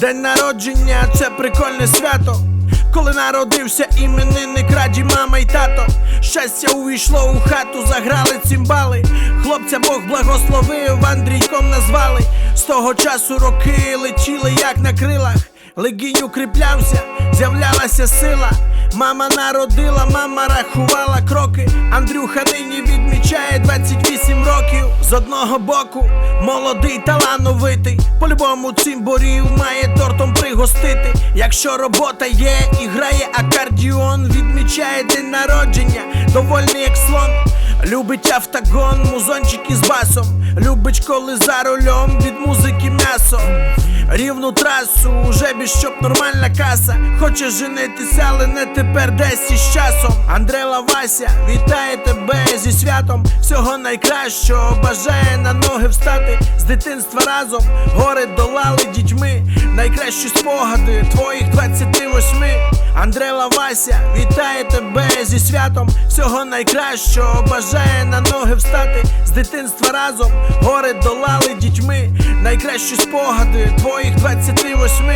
День народження це прикольне свято. Коли народився іменинник раді мама й тато. Щастя увійшло у хату, заграли цимбали. Хлопця Бог благословив, Андрійком назвали. З того часу роки летіли, як на крилах. Легінь укріплявся, з'являлася сила. Мама народила, мама рахувала кроки. Андрюха нині відмічає 28 років. З одного боку, молодий талановитий. По-любому цимборів має тортом пригостити. Якщо робота є і грає акордіон, відмічає день народження, довольний як слон. Любить автогон, музончик із басом. Любить, коли за рулем від музики м'ясо. Рівну трасу, уже більш щоб нормальна каса. Хоче женитися, але не тепер десь із часом. Андрела Вася вітає тебе зі святом. Всього найкращого бажає на ноги встати. З дитинства разом гори долали дітьми. Найкращі спогади твоїх 28 Андрела Вася вітає тебе зі святом. Всього найкращого бажає на ноги встати. З дитинства разом гори долали дітьми. Найкращі спогади твоїх 28